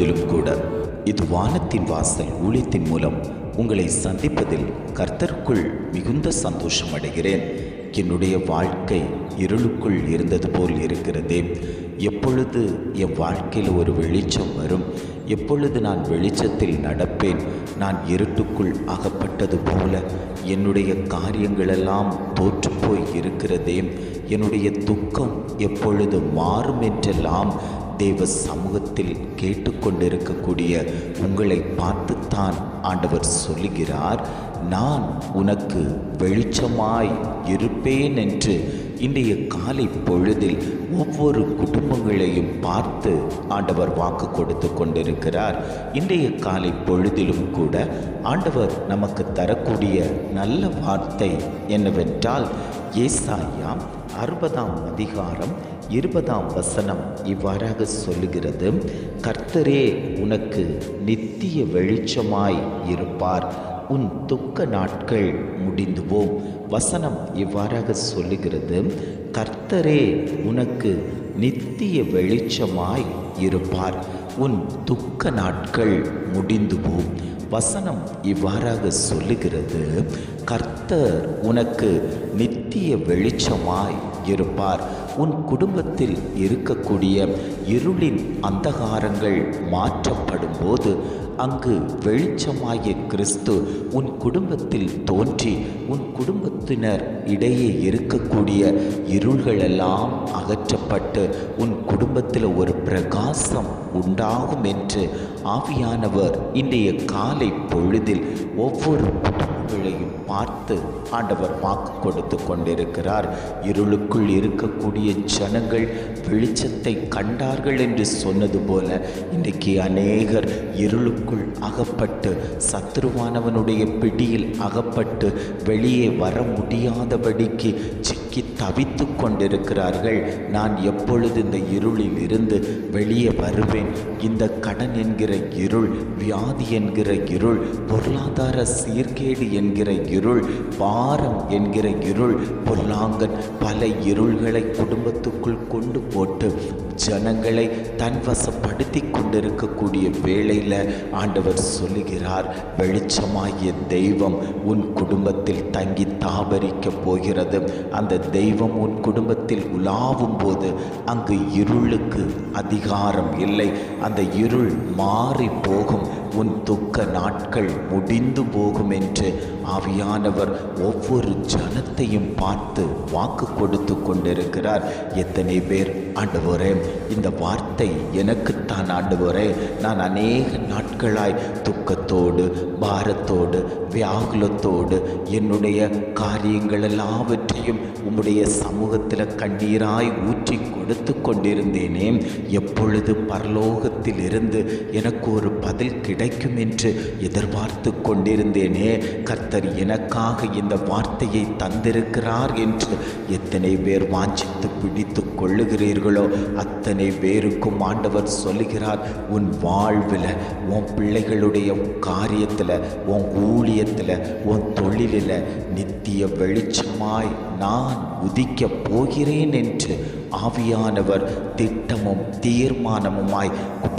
பொழுதிலும் கூட இது வானத்தின் வாசல் ஊழியத்தின் மூலம் உங்களை சந்திப்பதில் கர்த்தருக்குள் மிகுந்த சந்தோஷம் அடைகிறேன். என்னுடைய வாழ்க்கை இருளுக்குள் இருந்தது போல் இருக்கிறதே. எப்பொழுது என் வாழ்க்கையில் ஒரு வெளிச்சம் வரும் எப்பொழுது நான் வெளிச்சத்தில் நடப்பேன் நான் இருட்டுக்குள் அகப்பட்டது போல என்னுடைய காரியங்களெல்லாம் தோற்றுப்போய் இருக்கிறதே. என்னுடைய துக்கம் எப்பொழுது மாறும் என்றெல்லாம் தேவ சமூகத்தில் கேட்டுக்கொண்டிருக்கக்கூடிய உங்களை பார்த்துத்தான் ஆண்டவர் சொல்லுகிறார் நான் உனக்கு வெளிச்சமாய் இருப்பேன் என்று இன்றைய காலை பொழுதில் ஒவ்வொரு குடும்பங்களையும் பார்த்து ஆண்டவர் வாக்கு கொடுத்து கொண்டிருக்கிறார். இன்றைய காலை பொழுதிலும் கூட ஆண்டவர் நமக்கு தரக்கூடிய நல்ல வார்த்தை என்னவென்றால் ஏசாயா அறுபதாம் அதிகாரம் இருபதாம் வசனம் இவ்வாறாக சொல்லுகிறது. கர்த்தரே உனக்கு நித்திய வெளிச்சமாய் இருப்பார். உன் துக்க நாட்கள் முடிந்துவோம். வசனம் இவ்வாறாக சொல்லுகிறது. கர்த்தரே உனக்கு நித்திய வெளிச்சமாய் இருப்பார். உன் துக்க நாட்கள் முடிந்துவோம். வசனம் இவ்வாறாக சொல்லுகிறது. கர்த்தர் உனக்கு நித்திய வெளிச்சமாய் இருப்பார். உன் குடும்பத்தில் இருக்கக்கூடிய இருளின் அந்தகாரங்கள் மாற்றப்படும் போது அங்கு வெளிச்சமாகிய கிறிஸ்து உன் குடும்பத்தில் தோன்றி உன் குடும்பத்தினர் இடையே இருக்கக்கூடிய இருள்களெல்லாம் அகற்றப்பட்டு உன் குடும்பத்தில் ஒரு பிரகாசம் உண்டாகும் என்று ஆவியானவர் இன்றைய காலை பொழுதில் ஒவ்வொரு பார்த்து ஆண்டவர் வாக்கு கொடுத்து கொண்டிருக்கிறார். இருளுக்குள் இருக்கக்கூடிய ஜனங்கள் வெளிச்சத்தை கண்டார்கள் என்று சொன்னது போல இன்றைக்கு அநேகர் இருளுக்குள் அகப்பட்டு சத்ருவானவனுடைய பிடியில் அகப்பட்டு வெளியே வர முடியாதபடிக்கு சிக்கி தவித்து கொண்டிருக்கிறார்கள். நான் எப்பொழுது இந்த இருளில் இருந்து வெளியே வருவேன்? இந்த கடன் என்கிற இருள் வியாதி என்கிற இருள் பொருளாதார சீர்கேடு என்கிற இருள் பாரம் என்கிற இருள் பொல்லாங்கன் பல இருள்களை குடும்பத்துக்குள் கொண்டு போட்டு ஜனங்களை தன்வசப்படுத்தி கொண்டிருக்கக்கூடிய வேளையில் ஆண்டவர் சொல்லுகிறார் வெளிச்சமாகிய தெய்வம் உன் குடும்பத்தில் தங்கி தாபரிக்க போகிறது. அந்த தெய்வம் உன் குடும்பத்தில் உலாவும் போது அங்கு இருளுக்கு அதிகாரம் இல்லை. அந்த இருள் மாறி போகும் உன் துக்க நாட்கள் முடிந்து போகும் என்று ஆவியானவர் ஒவ்வொரு ஜனத்தையும் பார்த்து வாக்கு கொடுத்து கொண்டிருக்கிறார். எத்தனை பேர் ஆண்டவரே இந்த வார்த்தை எனக்குத்தான் ஆண்டவரே நான் அநேக நாட்களாய் துக்கத்தோடு பாரத்தோடு வியாகுலத்தோடு என்னுடைய காரியங்கள் எல்லாவற்றையும் உம்முடைய சமூகத்தில் கண்ணீராய் ஊற்றி கொடுத்து கொண்டிருந்தேனே. எப்பொழுது பரலோக இருந்து எனக்கு ஒரு பதில் கிடைக்கும் என்று எதிர்பார்த்து கொண்டிருந்தேனே. கர்த்தர் எனக்காக இந்த வார்த்தையை தந்திருக்கிறார் என்று எத்தனை பேர் வாஞ்சித்து பிடித்து கொள்ளுகிறீர்களோ அத்தனை பேருக்கும் ஆண்டவர் சொல்லுகிறார் உன் வாழ்வில் உன் பிள்ளைகளுடைய காரியத்தில் உன் ஊழியத்தில் உன் தொழிலில் நித்திய வெளிச்சமாய் நான் உதிக்க போகிறேன் என்று ஆவியானவர் திட்டமும் தீர்மானமுமாய்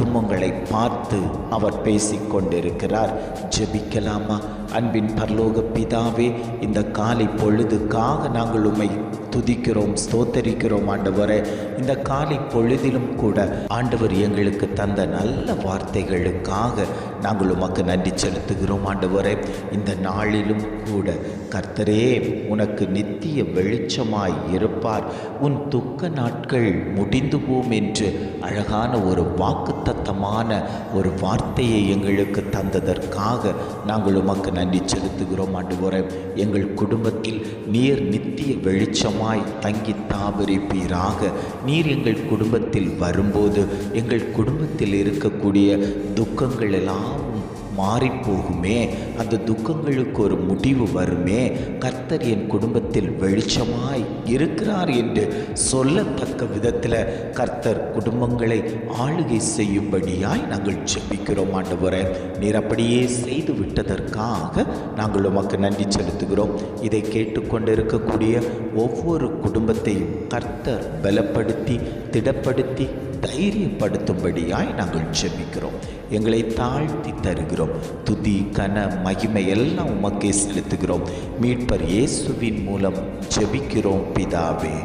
குடும்பங்களை பார்த்து அவர் பேசிக்கொண்டிருக்கிறார். ஜெபிக்கலாமா? அன்பின் பரலோக பிதாவே இந்த காலை பொழுதுக்காக நாங்கள் உம்மை துதிக்கிறோம் ஸ்தோத்தரிக்கிறோம் ஆண்டவரே. இந்த காலை பொழுதிலும் கூட ஆண்டவர் எங்களுக்கு தந்த நல்ல வார்த்தைகளுக்காக நாங்கள் உமக்கு நன்றி செலுத்துகிறோம் ஆண்டவரே. இந்த நாளிலும் கூட. கர்த்தரே உனக்கு நித்திய வெளிச்சமாய் இருப்பார். உன் துக்க நாட்கள் முடிந்து போம் என்று அழகான ஒரு வாக்குத்தத்தமான ஒரு வார்த்தையை எங்களுக்கு தந்ததற்காக நாங்கள் உமக்கு நன்றி செலுத்துகிறோம் ஆண்டவரே. எங்கள் குடும்பத்தில் நீர் நித்திய வெளிச்சமாய் தங்கி தாபரிப்பீராக. நீர் எங்கள் குடும்பத்தில் வரும்போது எங்கள் குடும்பத்தில் இருக்கக்கூடிய துக்கங்கள் எல்லாம் மாறிப்போகுமே. அந்த துக்கங்களுக்கு ஒரு முடிவு வருமே. கர்த்தர் என் குடும்பத்தில் வெளிச்சமாய் இருக்கிறார் என்று சொல்லத்தக்க விதத்தில் கர்த்தர் குடும்பங்களை ஆளுகை செய்யும்படியாய் நாங்கள் செப்பிக்கிறோம் ஆண்டவரே. நீர் அப்படியே செய்து விட்டதற்காக நாங்கள் உமக்கு நன்றி செலுத்துகிறோம். இதை கேட்டுக்கொண்டிருக்கக்கூடிய ஒவ்வொரு குடும்பத்தையும் கர்த்தர் பலப்படுத்தி திடப்படுத்தி தைரியப்படுத்தும்படியாய் நாங்கள் ஜெபிக்கிறோம். எங்களை தாழ்த்தி தருகிறோம். துதி கன மகிமை எல்லாம் உமக்கே செலுத்துகிறோம். மீட்பர் இயேசுவின் மூலம் ஜெபிக்கிறோம் பிதாவே.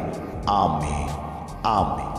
ஆமே ஆமே